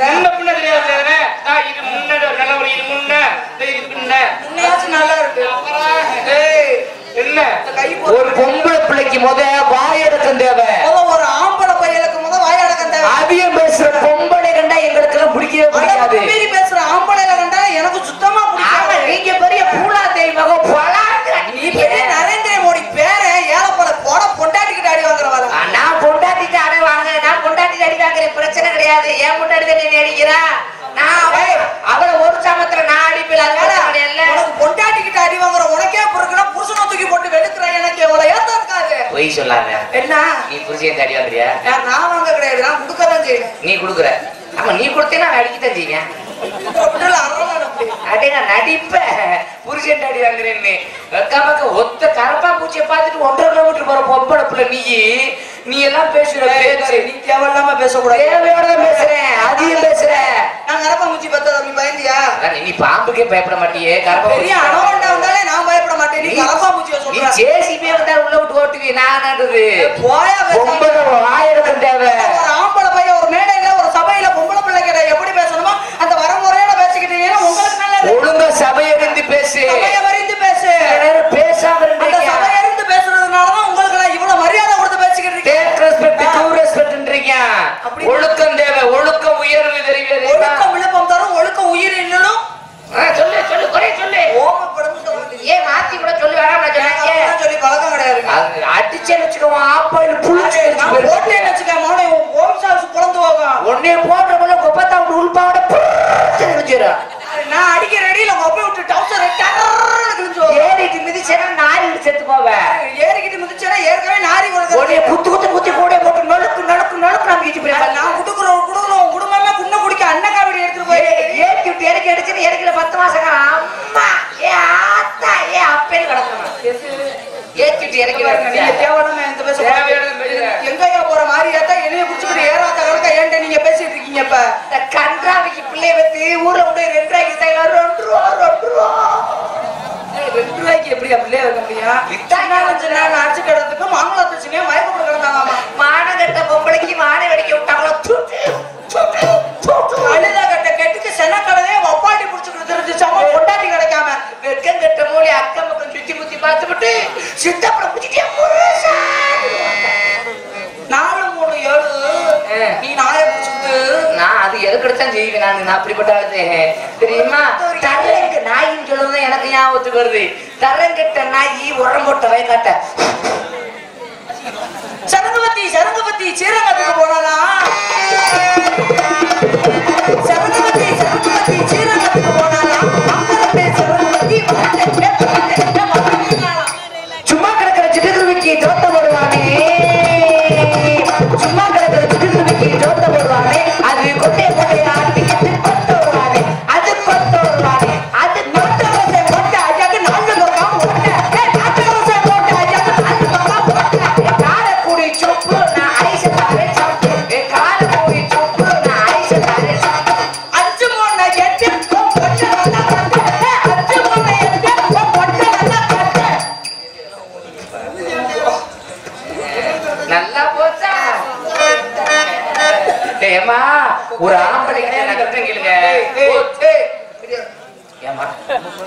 ನನ್ನ அடிக்கிறா நான் அவ- அவளை ஒரு சாமத்துல நான் அடிப்பில் உனக்கு பொண்டாட்டிக்கிட்டு அடி வாங்குற உனக்கே பொறுக்குனா புருஷனை தூக்கி போட்டு வெளுக்கிற எனக்கு எவ்வளவு ஏத்தம் இருக்காது. பொய் சொல்லாத. என்ன? நீ புருஷன் அடி வாங்குறியா? நான் வாங்க கிடையாது. நான் கொடுக்கதான் நீ கொடுக்குற. ஆமா நீ கொடுத்தேன்னா அடிக்கத்தான் செய்வேன். அடே நான் நடிப்ப. புருஷன் அடி வாங்குறேன்னு ஒத்த கரப்பா பூச்சியை பார்த்துட்டு ஒன்றரை கிலோமீட்டர் போற பொம்பளை பிள்ளை நீ. நீ எல்லாம் பேசுற நீ தேவையில்லாம பேசக்கூடாது. தேவையோட பேசுறேன். அதிகம் பேசுறேன் நான் கரப்பா முச்சி பத்தத நீ பயந்தியா? நீ பாம்புக்கே பயப்பட மாட்டியே கரப்பா பெரிய பூச்சி. அணவண்டா வந்தாலே நான் பயப்பட மாட்டேன். நீ கரப்பா முச்சிய நீ சொல்ற ஜேசிபி வந்தா உள்ள விட்டு ஓட்டுவி நான் நடுது போயா பேசாம. பொம்பளை ஆயிரம் தேவை ஆம்பளை பையன் ஒரு மேடையில ஒரு சபையில பொம்பளை பிள்ளை கிட்ட எப்படி பேசணுமோ அந்த வரமுறையோட பேசிக்கிட்டீங்கன்னா உங்களுக்கு நல்லா இருக்கும். ஒழுங்கா சபையிருந்து பேசு. வரிந்து பேசு. பேசாம அந்த சபையை இருந்து பேசுறதுனாலதான் உங்களுக்கு நான் இவ்வளவு மரியாதை கொடுத்து இருக்கேன் டேக் ரெஸ்பெக்ட் டூ ரெஸ்பெக்ட்ன்றீங்க ஒழுக்கம் தேவை. ஒழுக்கம் உயர்வு தெரியாது ஒழுக்கம் விழுப்பம் தரும். ஒழுக்கம் உயிர் இல்லனும் சொல்லு சொல்லு குறை சொல்லு. ஓமப்படும். ஏன் மாத்தி கூட சொல்லு வேணாம் நான் சொன்னேன். சொல்லி பழக்கம் கிடையாதுங்க அது அடிச்சேன்னு வச்சுக்கோ ஆப்பாயில் புளிச்சு போட்டேன்னு வச்சுக்க மோனே ஓம் சால்ஸ் புலந்து போகும் உடனே போடுற போல குப்பத்தா உள்பாவோட தெரிஞ்சிடும் எதுக்கெடுத்தான் செய்வேன் நான். அப்படிப்பட்ட ஆளு. தெரியுமா? தரங்க நாயின்னு சொல்லுவது எனக்கு ஞாபகத்துக்கு வருது தரங்கட்ட நாயி உரம் போட்ட வயக்காட்ட. சரங்கவத்தி சரங்கவத்தி சீரகத்துக்கு போனானா? ஏமா ஒரு ஆம்பளை கிட்ட நான் கிட்ட கேளுங்க. ஏமா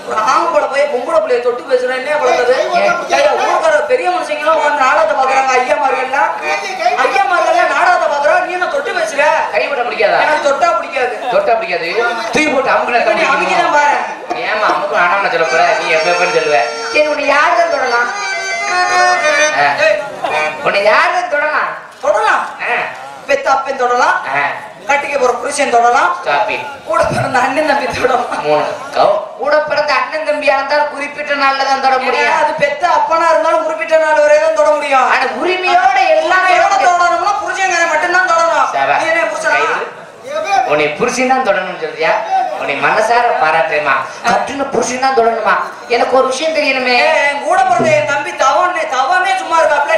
ஒரு ஆம்பளை போய் பொம்பளை பிள்ளைய தொட்டு பேசுறேன் என்ன ஏய், ஊர்க்கார பெரிய மனுஷங்க எல்லாம் உட்கார்ந்து நாடகத்தை பாக்குறாங்க ஐயாமார்கள்லாம் ஐயாமார்கள்லாம் நாடகத்தை பாக்குறா நீ என்ன தொட்டு பேசுற? கைவிட பிடிக்காதா? எனக்கு தொட்டா பிடிக்காது. தொட்டா பிடிக்காது? தூக்கி போட்டு அமுக்குன நீ அமைக்கிதான் பாரு. ஏமா சொல்ல போற நீ எப்ப எப்பன்னு சொல்லுவ. சரி உன்னை யார் தான் தொடலாம்? உன்னை யார் தான் தொடலாம்? தொடலாம். பெத்த அப்பன் தொடலாம். கட்டிக்க போற புருஷன் தொடலாம். கூட பிறந்த அண்ணன் தம்பி தொடலாம். கூட பிறந்த அண்ணன் தம்பியா இருந்தாலும் குறிப்பிட்ட நாள்ல தான் தொட முடியும். அது பெத்த அப்பனா இருந்தாலும் குறிப்பிட்ட நாள் வரை தான் தொட முடியும். ஆனா உரிமையோட எல்லாமே தொடணும்னா புருஷங்கார மட்டும்தான் தொடணும். புருஷனா. உன்னை புருஷன் தான் தொடணும்னு சொல்றியா? உன்னை மனசார பாராட்டுறேமா கட்டுன புருஷன் தான் தொடணுமா? எனக்கு ஒரு விஷயம் தெரியணுமே. கூட பிறந்த என் தம்பி தவன்னே தவமே சும்மா இருக்காப்ல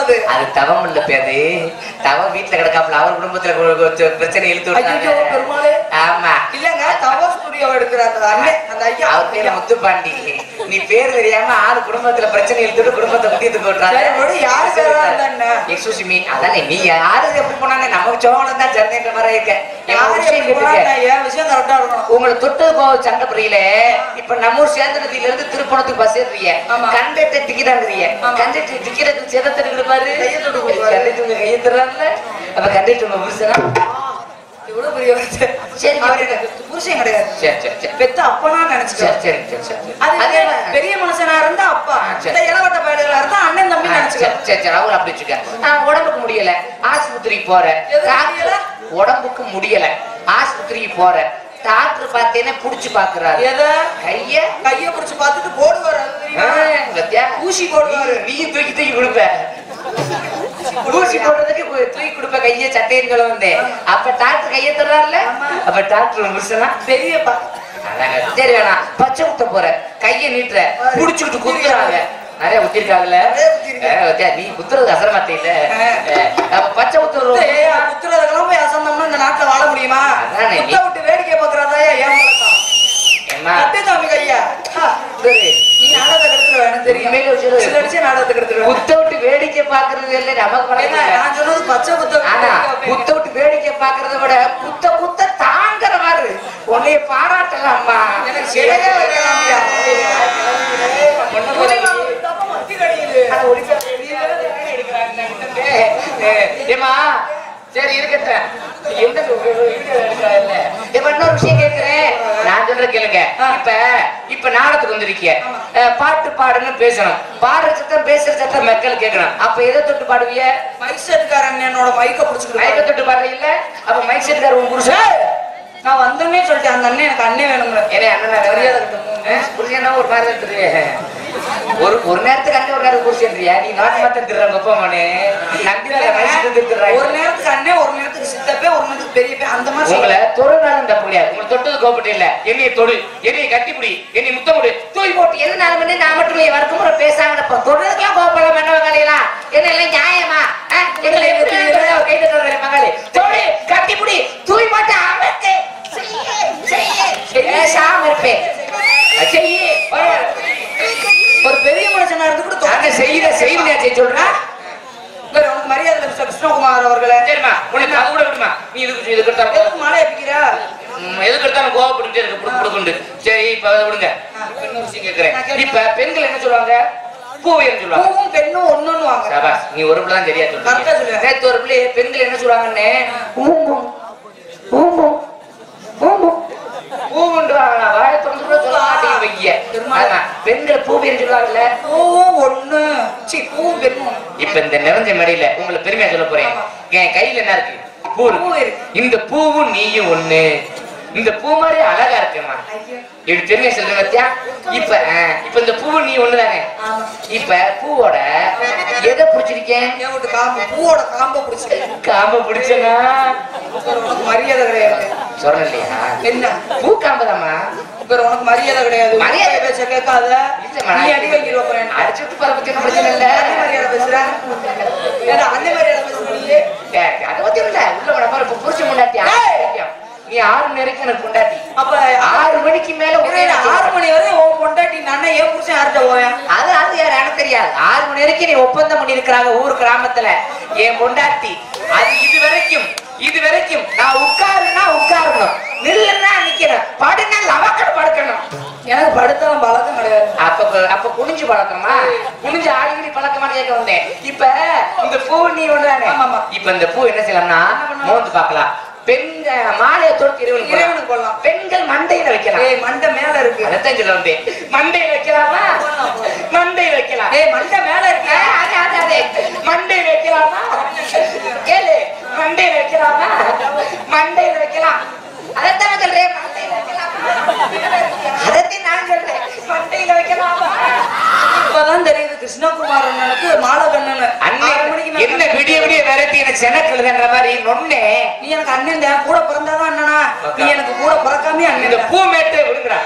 தொடுறது அது தவம் இல்ல பேரு தவம் வீட்டுல கிடக்காப்புல அவர் குடும்பத்துல பிரச்சனை இழுத்து. ஆமா. இல்லங்க எடுக்கிற அந்த அண்ணன் அந்த ஐயா. அவர் பேரு முத்துப்பாண்டி. நீ பேர் தெரியாம ஆறு குடும்பத்துல பிரச்சனை இழுத்துட்டு குடும்பத்தை சரி, விடு, யாரு பேரா இருந்தா? எக்ஸ்கூஸ் மீ அதானே நீ யாரு எப்படி போனாங்க நம்ம சோழன் தான் சந்தைன்ற மாதிரி இருக்க. உங்களை தொட்டு போக சண்டை புரியல இப்ப நம்ம ஊர் சேந்தனத்தில இருந்து திருப்பணத்துக்கு பஸ் ஏறுறீங்க. கண்டக்டர் டிக்கெட் வாங்குறீங்க ஆமா. கண்டக்டர் டிக்கெட் சேதத்தை எடுப்பாரு கையை தொட்டு கையை அப்ப கண்டக்டர் இவ்வளவு பெரிய. சரி, புருஷன் கிடையாது. சரி சரி சரி. பெத்த அப்பனா சரி நினைச்சுக்கிறேன் சரி சரி அது பெரிய மனுஷனா இருந்தா அப்பா. இந்த இளவட்ட பயலுகளா இருந்தா அண்ணன் தம்பி ஆ, சரி சரி அவர் அப்படி வச்சுக்க நான் உடம்புக்கு முடியல. ஆஸ்பத்திரிக்கு போறேன்? உடம்புக்கு முடியல. ஆஸ்பத்திரிக்கு போறேன். டாக்டர் பார்த்தேன்னா புடிச்சு பாக்குறாரு. கைய? கைய புடிச்சு பார்த்துட்டு போடுவாரு? ஊசி போடுவாரு. நீ தூக்கி தூக்கி கொடுப்ப ஊசி போடுறதுக்கு தூக்கி கொடுப்ப கைய சட்டைன்னு சொல்ல வந்தேன் அப்ப டாக்டர் கைய தர்றாருல. அப்ப டாக்டர் முடிச்சனா பெரியப்பா. சரி வேணாம் பச்சை குத்த போற கைய நீட்டுற. புடிச்சுக்கிட்டு குத்துறாங்க. நிறைய குத்திருக்காங்கல்ல? நீ குத்துறது அசரமாத்த இல்ல. அப்ப பச்சை குத்துறோம் ஏய், குத்துறதுக்கெல்லாம் போய் அசந்தோம்னா இந்த நாட்டுல வாழ முடியுமா? விட்டு வேடிக்கை பாக்குறதாயா ஏன் என்ன கையா. நீ நாடகத்தை கெடுத்துருவ எனக்கு தெரியும் இனிமேல் வச்சிரு. சில விஷயம் நாடகத்தை கெடுத்துருவேன் குத்த விட்டு வேடிக்கை பாக்குறது இல்ல நமக்கு ஏங்க, பழக்கம். நான் சொன்னது பச்சை குத்த ஆனா குத்த விட்டு வேடிக்கை பாக்குறத விட குத்த குத்த தாங்குற மாதிரி உன்னைய பாராட்டலாமா எனக்கு சிலையே வைக்கலாம்யா. ஆனா சரி எந்த வீடியோ இப்ப இன்னொரு விஷயம் கேட்கிறேன் நான் சொல்ற கேளுங்க. இப்ப இப்ப நாடகத்துக்கு வந்திருக்கீங்க அஹ், பாட்டு பாடுன்னு பேசணும். பாடுற சத்தம் பேசுற சத்தம் மக்கள் கேட்கணும். அப்ப எதை தொட்டு பாடுவீங்க மைக் செட்காரன் என்னோட மைக்க புடிச்சுக்கிட்டு மைக்க தொட்டு பாடுறீங்க அப்ப மைக் செட்டுக்கார உங்க புருஷன். நான் வந்தோன்னே சொல்லிட்டேன் அந்த அண்ணன் எனக்கு அண்ணன் வேணும்ல ஏன்னா அண்ணன் மரியாதை. புருஷன்னா ஒரு மாதிரி தெரியுது. ஒரு ஒரு நேரத்துக்கு அண்ணன் ஒரு நேரம் புருஷன்றியா நீ நாட்டு மாத்தம் திருறாங்க அப்பா மனு ஒரு நேரத்துக்கு அண்ணன் ஒரு நேரத்துக்கு சித்தப்பே ஒரு நேரத்துக்கு பெரியப்பே அந்த மாதிரி உங்களை சொல்லுவேன். தொடுனாலும் தப்பு கிடையாது. உங்களை தொட்டது கோபப்பட்டு இல்ல. என்னைய தொடு. என்னைய கட்டிப்பிடி. என்னை முத்தம் கொடு. தூய் போட்டு என்ன நாலு மணி நான் மட்டும் வரைக்கும் முறை பேசாங்கப்ப தொடுறதுக்கெல்லாம் கோபப்பட என்ன மகளிலாம் என்ன எல்லாம் நியாயமா? எங்களை எப்படி இருக்கிறதா கை தட்டுற மகளே தொடு கட்டிப்பிடி. தூய் போட்டு அமர்த்து. செய்ய செய்ய. பேசாம இருப்பேன். செய்ய. ஒரு பெரிய மனுஷனா இருந்து கூட நாங்க செய்யற செய்தி சொல்றா? இவர் உனக்கு மரியாதை கிருஷ்ணகுமார் அவர்களே. சரிம்மா உனக்கு அது கூட விடுமா? நீ இதுக்கு இதுக்கு எடுத்தாலும் மழை எதுக்கு எடுத்தாலும் கோவப்பட்டு இருக்கு புடுக்கு புடுக்குண்டு சரி இப்ப அதை விடுங்க. இன்னொரு விஷயம் கேக்குறேன். இப்ப பெண்கள் என்ன சொல்லுவாங்க? பூவியன்னு சொல்லுவாங்க. பூவும் பெண்ணும் ஒண்ணுன்னு வாங்க. சபாஸ் நீ ஒரு பிள்ளை தான் சரியா. நேத்து ஒரு பிள்ளை பெண்கள் என்ன சொல்லுவாங்கன்னு? ஊம்பும் ஊம்பும் ஊம்பும் வாயை சொல்ல மாட்டேங்க. அதான் பெண்கள் பூவியன்னு சொல்லுவாங்கல்ல பூவும் ஒண்ணு. சி பூவும் பெண்ணும் இப்ப இந்த நிறைஞ்ச மடியில உங்களை பெருமையா சொல்ல போறேன். என் கையில என்ன இருக்கு. பூ இருக்கு. இந்த பூவும் நீயும் ஒண்ணு. இந்த பூ மாதிரி அழகா இருக்குமா? இப்படி பெருமையா சொல்ற பத்தியா? இப்ப இப்ப இந்த பூ நீ ஒண்ணுதானே? இப்ப பூவோட எதை பிடிச்சிருக்கேன் பூவோட காம்ப பிடிச்சி காம்ப பிடிச்சனா? மரியாதை கிடையாது. சொல்றேன் இல்லையா என்ன? பூ காம்பதாமா இவர் உனக்கு மரியாதை கிடையாது. மரியாதை பேச கேட்காத. நீ அடி வாங்கிடுவ போறேன் அடிச்சு விட்டு போற பத்தி பிரச்சனை இல்ல. அண்ணன் மரியாதை பேசுறேன் ஏன்னா அண்ணன் மரியாதை பேசுறீங்க அதை பத்தி இல்ல. உள்ள இப்ப புருஷன் முண்டாட்டி நீ ஆறு மணி வரைக்கும் எனக்கு அப்ப ஆறு மணிக்கு மேல ஒரே ஆறு மணி வரை உன் பொண்டாட்டி அண்ணன் ஏன் புருஷன் யார்கிட்ட போவேன்? அது அது யார் எனக்கு தெரியாது. ஆறு மணி வரைக்கும் நீ ஒப்பந்தம் பண்ணி இருக்கிறாங்க ஊர் கிராமத்துல. என் பொண்டாட்டி அது இது வரைக்கும் இது வரைக்கும் நான் உட்காருன்னா உட்காரணும். நில்லுன்னா நிக்கணும். படுனா லவக்கட படுக்கணும். எனக்கு படுத்தாலும் பழக்கம் கிடையாது. அப்ப அப்ப குனிஞ்சு பழக்கமா? குனிஞ்சு ஆடிக்கிடி பழக்கமா கேட்க வந்தேன். இப்ப இந்த பூ நீ ஆமாமா. இப்ப இந்த பூ என்ன செய்யலாம்னா மோந்து பார்க்கலாம். பெண் மாலையை தொடுத்து இறைவனுக்கு இறைவனுக்கு போடலாம். பெண்கள் மண்டையில வைக்கலாம். ஏய் மண்டை மேல இருக்கு. அதைத்தான் சொல்ல வந்தேன். மண்டையில வைக்கலாமா? மண்டையில வைக்கலாம். ஏய் மண்டை மேல இருக்கு. அது, அது, அது. மண்டையில வைக்கலாமா? கேளு. மண்டையில வைக்கலாமா மண்டையில வைக்கலாம் அதைத்தான் சொல்றேன் மண்டையில வைக்கலாமா அதைத்தான் நான் சொல்றேன் மண்டையில வைக்கலாமா இப்பதான் தெரியுது கிருஷ்ணகுமார் அண்ணனுக்கு மாலகண்ணன் ஆறு மணிக்கு அண்ணன் மேல என்ன விடிய எனக்கு செனக்கழுதுன்ற மாதிரி நொண்ணே நீ எனக்கு அண்ணன் தான் கூட பிறந்தாதான் அண்ணனா? நீ எனக்கு கூட பிறக்காமே அண்ணன் பூ மேட்டை விடுங்கடா.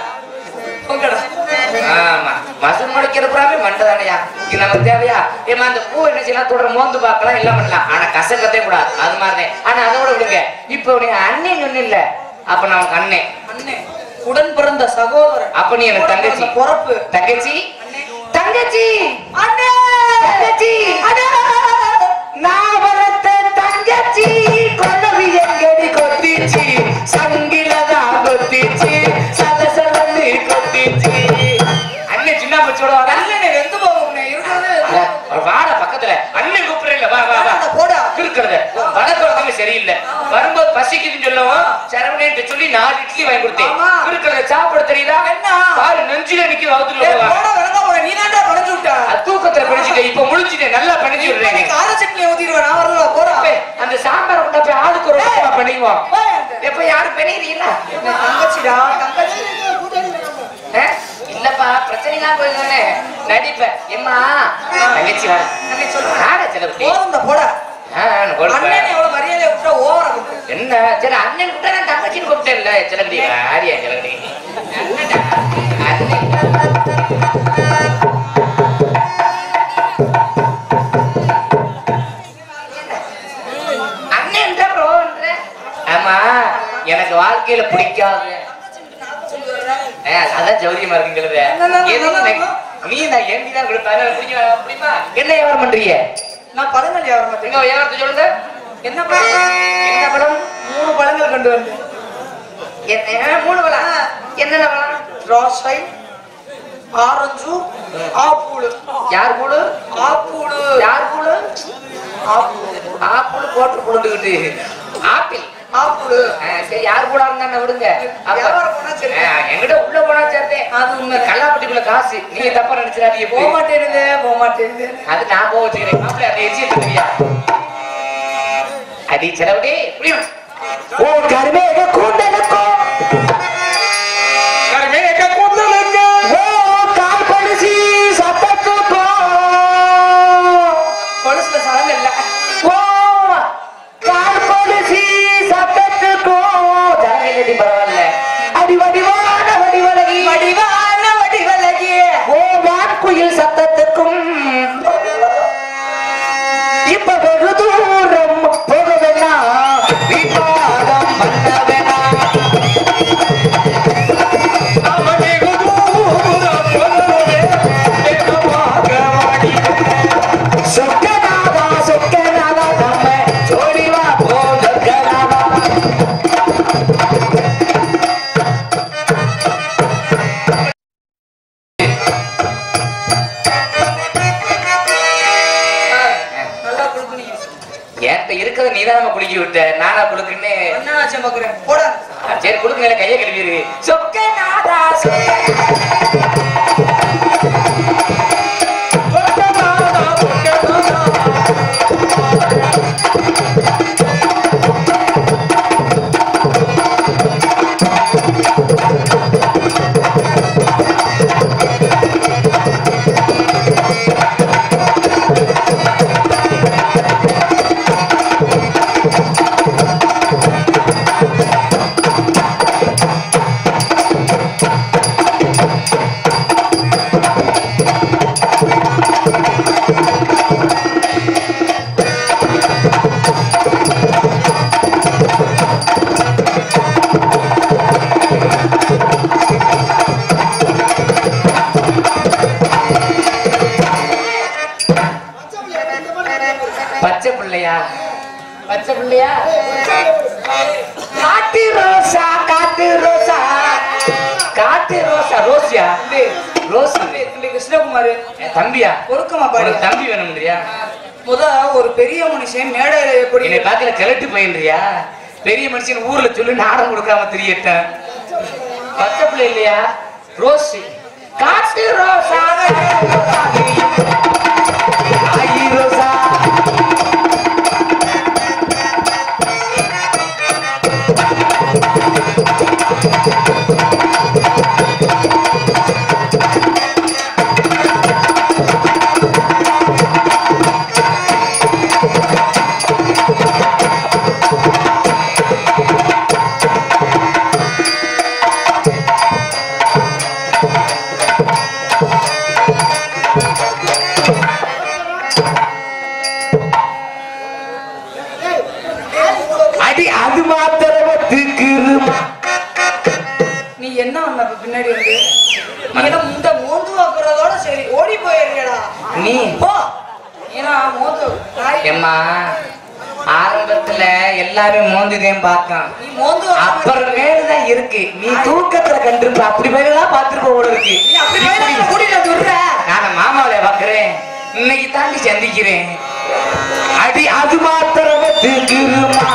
மசம் முடிக்கிற புறாமே மண்டதானையா இது நமக்கு தேவையா? ஏமா அந்த பூ என்ன செய்யலாம்? தொடர மோந்து பார்க்கலாம் எல்லாம் பண்ணலாம். ஆனா கசக்கத்தே கூடாது. அது மாதிரிதான் ஆனா அதை விட விடுங்க. இப்ப உடைய அண்ணன் ஒண்ணு இல்ல அப்ப நான் உனக்கு அண்ணன். அண்ணன். உடன் பிறந்த சகோதரன். அப்ப நீ எனக்கு தங்கச்சி. பொறப்பு. தங்கச்சி? தங்கச்சி! நான் சரியில்லை. வரும்போது பசிக்குதுன்னு சொல்லவும். சரவணன் சொல்லி நாலு இட்லி வாங்கி கொடுத்தேன். இருக்கிறத சாப்பிட தெரியுதா? பாரு நெஞ்சில நிக்க வகுத்துல நீ தான்டா படைச்சு விட்ட. தூக்கத்துல பிடிச்சிட்டேன் இப்ப முழிச்சிட்டேன். நல்லா நீ விடுறேன். கார சட்னி ஊத்திடுவேன் நான் வரல போடா. அந்த சாம்பார் கொண்டா போய் ஆளுக்கு ஒரு பண்ணிக்குவோம். எப்ப யாரும் என்ன தங்கச்சிடா? தங்கச்சி இல்லப்பா பிரச்சனை எல்லாம் போயிருந்தானே நடிப்பேன் எம்மா தங்கச்சி வா. அண்ணே சொல்லுங்க. போடா. அண்ணன் எவ்வளவு மரியாதை விட்டா ஓவரா என்ன? சரி அண்ணன் நான் தங்கச்சின்னு கூப்பிட்டேன்ல சிலந்தி ஆரியா சிலந்தி எனக்கு வாழ்க்கையில பிடிக்காது அதான் ஜௌரியமா இருக்குங்கிறது. நீ நான் ஏண்டி தான் கொடுப்பேன் அப்படிமா என்ன வியாபாரம் பண்றீங்க? நான் பழங்கள் வியாபாரம் எங்க வியாபாரத்தை சொல்லுங்க? என்ன பழம்? என்ன படம் மூணு பழங்கள் கண்டு வந்தேன் என்ன மூணு பழம். என்னென்ன பழம்? திராட்சை ஆரஞ்சு ஆப்பூடு யார் கூடு ஆப்பூடு யார் கூடு ஆப்பூடு ஆப்பிள் போட்டு புழுந்துக்கிட்டு ஆப்பிள். ஆ, சரி யார் கூட இருந்தா விடுங்க? என்கிட்ட உள்ள போனா சேர்த்தே அது உண்மை. கல்லாப்பட்டிக்குள்ள காசு. நீங்க தப்பா நினைச்சிடாதீங்க போக மாட்டேங்குது போக மாட்டேங்குது அது நான் போக வச்சுக்கிறேன். மாப்பிள்ளை அதை எச்சி அடி செலவுடே புரியும் வடிவலகி தம்பியா? பொறுக்கமா பாரு தம்பி வேணும்ன்றியா? முத ஒரு பெரிய மனுஷன் மேடையில எப்படி என்னை பார்க்கல கிளட்டு பயின்றியா? பெரிய மனுஷன் ஊர்ல சொல்லி நாடம் கொடுக்காம தெரியட்டேன். பச்சை பிள்ளை இல்லையா? ரோஸ். காட்டு ரோசா என்ன இப்ப பின்னாடி வந்து? இந்த மோந்து வைக்கிறதோட சரி ஓடி போயிருக்கடா நீ? போ. ஏன்னா மோந்து ஏம்மா ஆரம்பத்துல எல்லாரும் மோந்துதையும் மோந்து வைக்கிற- அப்புறமேலுதான் இருக்கு. நீ தூக்கத்துல கண்டிருப்ப அப்படி மேலாம் பார்த்துருப்ப போல இருக்கு. கூட்டிட்டு விடுற. நான் மாமாவில பாக்குறேன் இன்னைக்கு தாண்டி சந்திக்கிறேன். அடி அது மாத்திரமே திருமா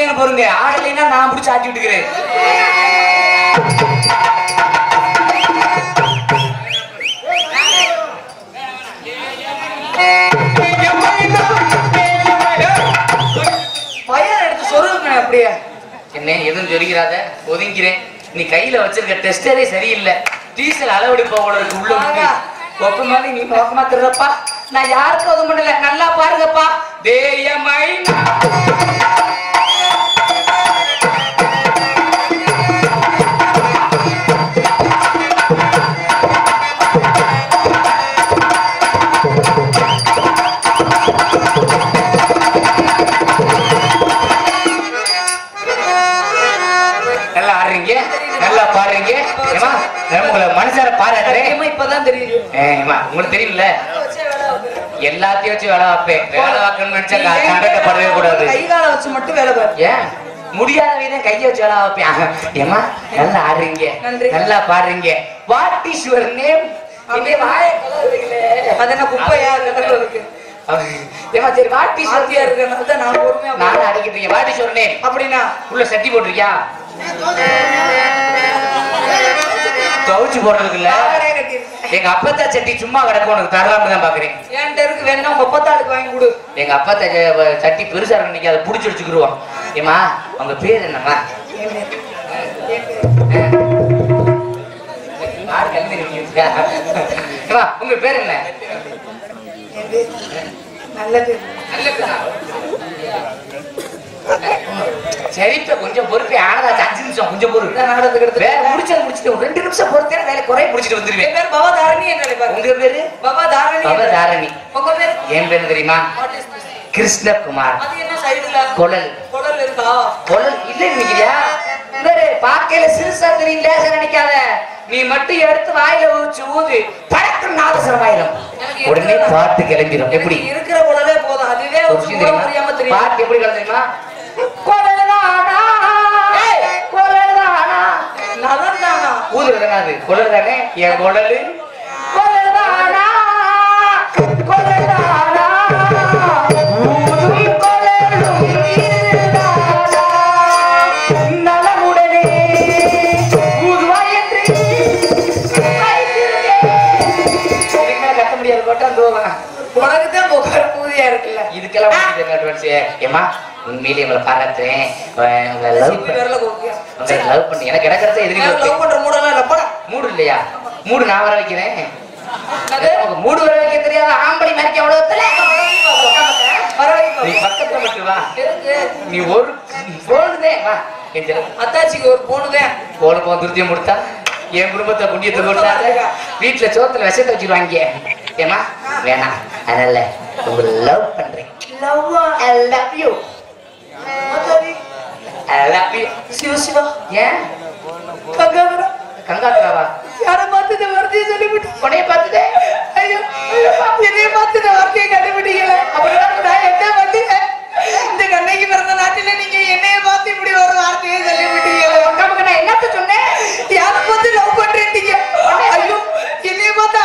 நேரம் பொறுங்க ஆடலைன்னா நான் பிடிச்சி ஆட்டி விட்டுக்கிறேன். பையன் எடுத்து சொருங்க அப்படியே. என்ன எதுவும் சொல்லிக்கிறாத ஒதுங்கிறேன். நீ கையில வச்சிருக்க டெஸ்டரே சரியில்லை. டீசல் அளவெடுப்ப உள்ள உள்ள ஒப்பு மாதிரி நீ நோக்கமா திருப்பா நான் யாருக்கும் ஒதும் பண்ணல நல்லா பாருங்கப்பா. தேயமை உங்களுக்கு தெரியும்ல? எல்லாத்தையும் வச்சு வேலை வைப்பேன் வேலை வைக்கணும்னு நினைச்சா சண்டைக்கப்படவே கூடாது. கை காலை வச்சு மட்டும் வேலை ஏன் முடியாதவங்க கைய வச்சு வேலை வைப்பேன் ஏமா நல்லா ஆடுறீங்க. நன்றி. நல்லா பாடுறீங்க. வாட் இஸ் யுவர் நேம் குப்பையா இருக்கு ஏமா சரி வாட் இஸ் ஆத்தியா இருக்கனால தான் நான் பொறுமையா நான் அடிக்கிறீங்க வாட் இஸ் யுவர் நேம் அப்படின்னா? உள்ள சட்டி போட்டிருக்கியா? துவைச்சு போடுறதுக்கு இல்ல. எங்க அப்பத்தா சட்டி சும்மா கிடக்கும் உனக்கு தரலாம்னு தான் பாக்குறேன். என்கிட்ட இருக்கு வேணா உங்க பத்தாளுக்கு வாங்கி கொடு. எங்க அப்பத்தா சட்டி பெருசா இருக்கு இன்னைக்கு அதை புடிச்சு வச்சுக்கிருவோம் ஏமா உங்க பேர் என்னம்மா? உங்க பேர் என்ன? நல்லது. நல்ல பேரா? சரி இப்ப கொஞ்சம் பொறுப்பே ஆனதா அஞ்சு நிமிஷம் கொஞ்சம் பொறுப்பு. நாடகத்துக்கு எடுத்து வேலை முடிச்சது முடிச்சுட்டு ரெண்டு நிமிஷம் பொறுத்தேன் வேலை குறைய முடிச்சிட்டு என் வந்துருவேன் பேர் பவா தாரணி அழைப்பார் உங்க பேரு? பவா தாரணி என்று. பவதாரணி. உங்க பேர்? என் பேரு தெரியுமா? கிருஷ்ணகுமார். அது என்ன சைடுல? குழல் குடல் இருக்கா? குழல் இல்ல நினைக்கிறியா? இவரு பாக்கையில சிறுசா தெரியும் லேசா நினைக்காத நீ மட்டும் எடுத்து வாயில ஊச்சு ஊது பழக்கம் நாதசரம் ஆயிரும் உடனே பாட்டு கிளம்பிடும் எப்படி? இருக்கிற குடலே பாட்டு எப்படி குழல்தானா நலம் தானா குழல் தானே என் குழலு இதுக்கெல்லாம் முடியுது அட்வான்ஸ் ஏமா உண்மையிலேயே உங்களை பாராட்டுறேன். உங்களை லவ் உங்களை லவ் பண்ணி எனக்கு கிடைக்கிறத எதிரி லவ் பண்ற மூடெல்லாம் இல்ல போடா. மூடு இல்லையா? மூடு நான் வர வைக்கிறேன். மூடு வர வைக்க தெரியாத ஆம்பளை மறைக்க உலகத்துல நீ பக்கத்துல மட்டும் வா. நீ ஒரு போனதே வா. அத்தாச்சிக்கு ஒரு திருத்தியம் கொடுத்தா என் குடும்பத்தை புண்ணியத்தை கொடுத்தா வீட்டுல சோத்துல விஷத்தை வச்சிருவாங்க. ஏமா வேணாம். அதனால உங்களை லவ் பண்றேன். லவ்வா I love you I love you Shiva Shiva ஏன் கங்காவரா கங்காத்ராவா யாரை பார்த்து இந்த வார்த்தையை சொல்லிவிட்டு உன்னைய பார்த்துட்டு ஐயோ என்னைய பார்த்து இந்த வார்த்தையை கண்டுபிடிக்கல அப்புறம் நான் என்ன பண்ணுவேன் இந்த கண்ணைக்கு பிறந்த நாட்டில நீங்க என்னைய பார்த்து இப்படி ஒரு வார்த்தையை சொல்லிவிட்டீங்க உட்காமுக்கு நான் என்னத்த சொன்னேன் யாரை பார்த்து லவ் பண்றீங்க ஐயோ பார்த்தா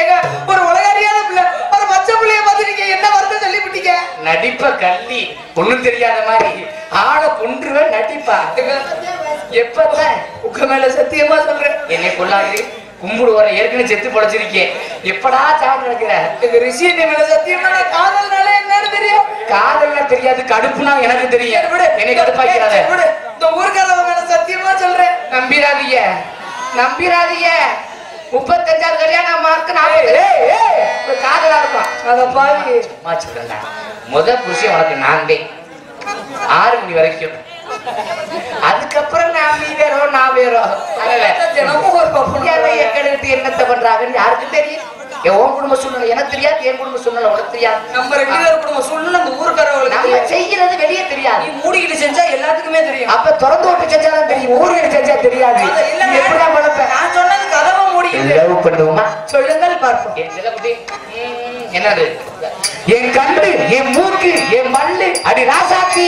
ஏங்க ஒரு உலகறியாத பிள்ளை ஒரு பச்சை பிள்ளைய பார்த்து நீங்க என்ன வார்த்தை சொல்லிவிட்டீங்க? நடிப்ப கள்ளி ஒண்ணும் தெரியாத மாதிரி ஆட கொன்றுவேன் நடிப்பா. உங்க மேல சத்தியமா சொல்றேன். என்னை கொள்ளாது கும்பிடு வர ஏற்கனவே செத்து பொழைச்சிருக்கேன். எப்படா சாவு நடக்கிற? எங்க ரிஷி மேல சத்தியமா காதல்னால என்னன்னு தெரியும். காதல்னா தெரியாது கடுப்புனா எனக்கு தெரியும். என்னை கடுப்பாக்கிறாத இந்த ஊர்க்காரவங்க மேல சத்தியமா சொல்றேன். நம்பிராதீங்க நம்பிராதீங்க முப்பத்தஞ்சாவது கல்யாணம் நாற்பது ஒரு காதலா இருக்கும் அத பாவி. மாச்சுக்கிறேன் முத புருஷன் உனக்கு நான் தான் ஆறு மணி வரைக்கும். அதுக்கப்புறம் நான் நீ வேறோ நான் வேறோ. தினமும் ஒரு எக்கெடுத்து என்னத்த பண்றாங்கன்னு யாருக்கு தெரியும். உன் குடும்ப சூழ்நிலை எனக்கு தெரியாது என் குடும்ப சூழ்நிலை உனக்கு தெரியாது. நம்ம ரெண்டு பேரும் குடும்பம் சொல்லணும் அந்த ஊர்க்காரவங்களுக்கு நம்ம. செய்யறது வெளியே நீ தெரியாது மூடிக்கிட்டு செஞ்சா எல்லாத்துக்குமே தெரியும். அப்ப திறந்து விட்டு செஞ்சாதான் தெரியும் ஊர் வீடு செஞ்சா தெரியாது. நீ எப்படிதான் பழப்ப நான் சொன்னது கதவை மூடிக்கிட்டு. லவ் பண்ணுவோமா சொல்லுங்கள் பார்ப்போம். என்னது? என் கண்ணு என் மூக்கு என் மல்லு அடி ராசாத்தி.